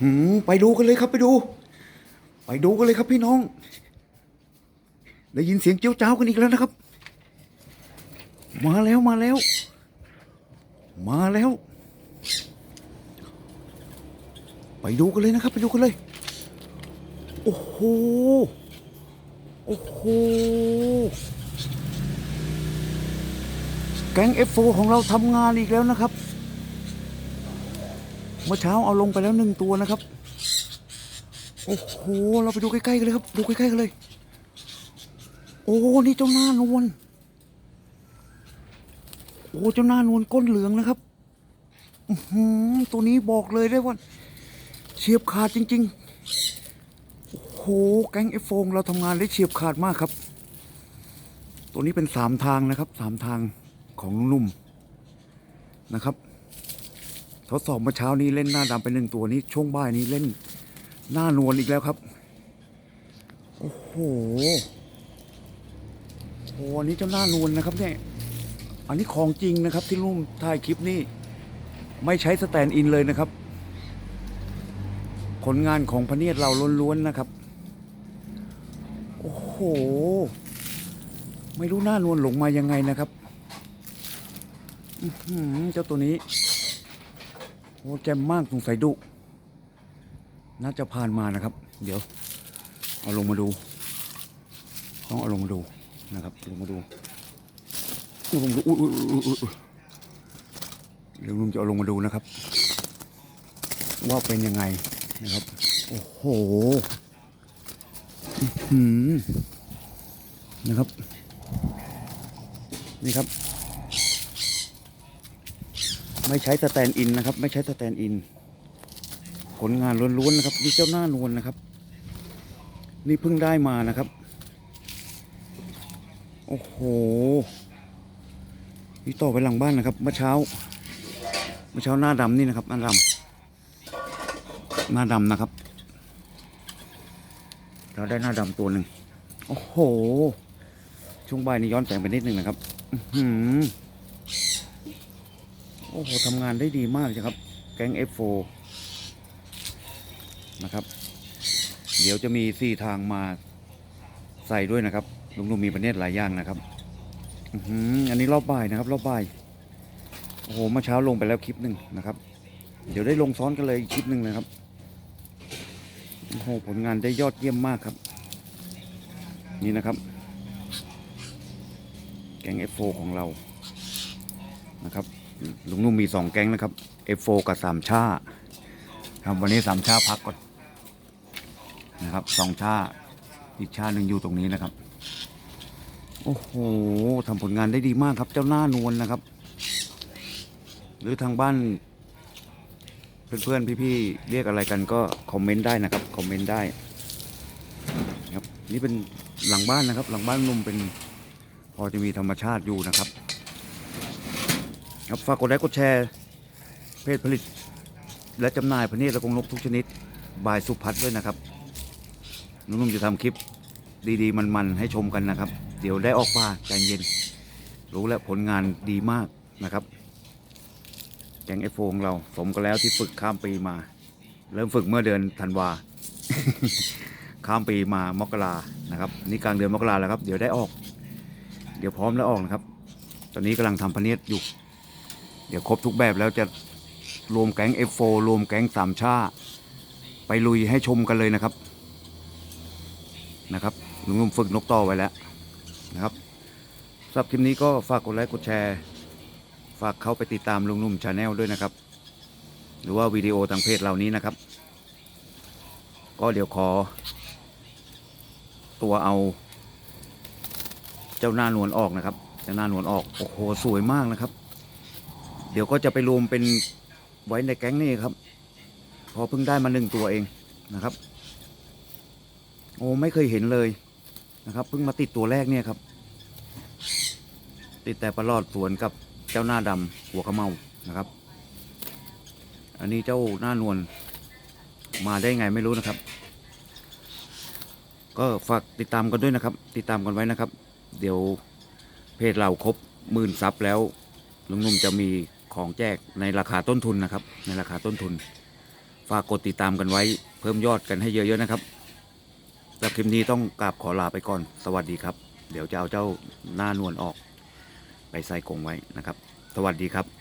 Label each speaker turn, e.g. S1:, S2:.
S1: หืมไปดูกันเลยครับไปดู ไปดูกันเลยครับพี่น้อง ได้ยินเสียงเจียวจ้าวกันอีกแล้วนะครับ มาแล้วมาแล้ว มาแล้ว ไปดูกันเลยนะครับ ไปดูกันเลย โอ้โหโอ้โหแก๊ง F4 ของเราทำงานอีกแล้วนะครับ มื่อเช้าเอาลงไปแล้วหนึ่งตัวนะครับ โอ้โห เราไปดูใกล้ๆกันเลยครับ ดูใกล้ๆกันเลย โอ้ นี่เจ้าหน้านวล โอ้ เจ้าหน้านวลก้นเหลืองนะครับอือหือตัวนี้บอกเลยได้ว่าเฉียบขาดจริง ๆ โอ้โห แก๊งเอโฟงเราทำงานได้เฉียบขาดมากครับ ตัวนี้เป็นสามทางนะครับสามทางของลุงนุ่มนะครับ ทดสอบเมื่อเช้านี้เล่นหน้าดำไปหนึ่งตัวนี้ช่วงบ่ายนี้เล่น หน้านวลอีกแล้วครับ โอ้โหโอ้อันนี้เจ้าหน้านวลนะครับเนี่ยอันนี้ของจริงนะครับ ที่ลุงถ่ายคลิปนี้ไม่ใช้สแตนด์อินเลยนะครับ ผลงานของพระเนียดเราล้วนๆนะครับ โอ้โห ไม่รู้หน้านวลหลงมายังไงนะครับเจ้าตัวนี้ โอ้แจ่มมากสงสัยดุน่าจะผ่านมานะครับ เดี๋ยว เอาลงมาดูต้องเอาลงมาดูนะครับลงมาดูลงมาดูอุ้ยอุ้ยอุ้ยเดี๋ยวลุงจะเอาลงมาดูนะครับ ว่าเป็นยังไงนะครับ โอ้โหนะครับ นี่ครับ ไม่ใช้สแตนอินนะครับ ไม่ใช้สแตนอิน ผลงานล้วนๆนะครับนี่เจ้าหน้านวลนะครับ นี่เพิ่งได้มานะครับ โอ้โห นี่ต่อไปหลังบ้านนะครับ เมื่อเช้า เมื่อเช้าหน้าดำนี่นะครับหน้าดำหน้าดำนะครับ เราได้หน้าดำตัวหนึ่ง โอ้โห ช่วงบ่ายนี้ย้อนแสงไปนิดหนึ่งนะครับ อื โอ้โหทำงานได้ดีมากเลยครับ แก๊ง F4 นะครับ เดี๋ยวจะมีสี่ทางมาใส่ด้วยนะครับลุงลุงมีประเด็นหลายอย่างนะครับอืออันนี้รอบบ่ายนะครับ รอบบ่ายโอ้โหเมื่อเช้าลงไปแล้วคลิปหนึ่งนะครับ เดี๋ยวได้ลงซ้อนกันเลยอีกคลิปหนึ่งนะครับโอ้โหผลงานได้ยอดเยี่ยมมากครับ นี่นะครับ แกง F4 ของเรานะครับ ลุงนุ่มมีสองแก๊งนะครับ F4 กับสามชาครับวันนี้สามชาพักก่อนนะครับสองชาอีกชาหนึ่งอยู่ตรงนี้นะครับ โอ้โหทำผลงานได้ดีมากครับ เจ้าหน้านวลนะครับ หรือทางบ้าน เพื่อนๆพี่ๆเรียกอะไรกันก็คอมเมนต์ได้นะครับคอมเมนต์ได้ครับนี่เป็นหลังบ้านนะครับ หลังบ้านนุ่มเป็นพอจะมีธรรมชาติอยู่นะครับ ครับฝากกดไลค์กดแชร์ เพจผลิต และจำหน่ายพะเนียดและกรงนกทุกชนิด บายสุพัฒน์ด้วยนะครับนุ่มๆจะทำคลิปดีๆ มันๆ ให้ชมกันนะครับ เดี๋ยวได้ออกมาใจเย็น รู้แล้วผลงานดีมากนะครับ แกงเอโฟของเราสมกันแล้วที่ฝึกข้ามปีมา เริ่มฝึกเมื่อเดือนธันวา ข้ามปีมามกรานะครับ นี่กลางเดือนมกราแล้วครับ เดี๋ยวได้ออก เดี๋ยวพร้อมแล้วออกนะครับ ตอนนี้กำลังทำพเนียดอยู่ เดี๋ยวครบทุกแบบแล้วจะรวมแก๊ง F4 รวมแก๊งสามชาไปลุยให้ชมกันเลยนะครับ นะครับลุงนุ่มฝึกนกต่อไว้แล้วนะครับสำหรับคลิปนี้ก็ฝากกดไลค์กดแชร์ ฝากเข้าไปติดตามลุงนุ่มชาแนลด้วยนะครับ หรือว่าวิดีโอทางเพจเหล่านี้นะครับ ก็เดี๋ยวขอ ตัวเอา เจ้าหน้านวลออกนะครับ เจ้าหน้านวลออก โอ้โห สวยมากนะครับ เดี๋ยวก็จะไปรวมเป็นไว้ในแก๊งนี่ครับ พอเพิ่งได้มาหนึ่งตัวเองนะครับ โอ้ไม่เคยเห็นเลยนะครับเพิ่งมาติดตัวแรกเนี่ยครับ ติดแต่ประหลอดสวนกับเจ้าหน้าดำหัวขะเมานะครับ อันนี้เจ้าหน้านวลมาได้ไงไม่รู้นะครับ ก็ฝากติดตามกันด้วยนะครับ ติดตามกันไว้นะครับ เดี๋ยวเพจเราครบหมื่นซับแล้วลุงนุ่มจะมี ของแจกในราคาต้นทุนนะครับ ในราคาต้นทุน ฝากกดติดตามกันไว้ เพิ่มยอดกันให้เยอะๆนะครับสำหรับคลิปนี้ต้องกราบขอลาไปก่อน สวัสดีครับ เดี๋ยวจะเอาเจ้าหน้านวลออก ไปใส่กรงไว้นะครับ สวัสดีครับ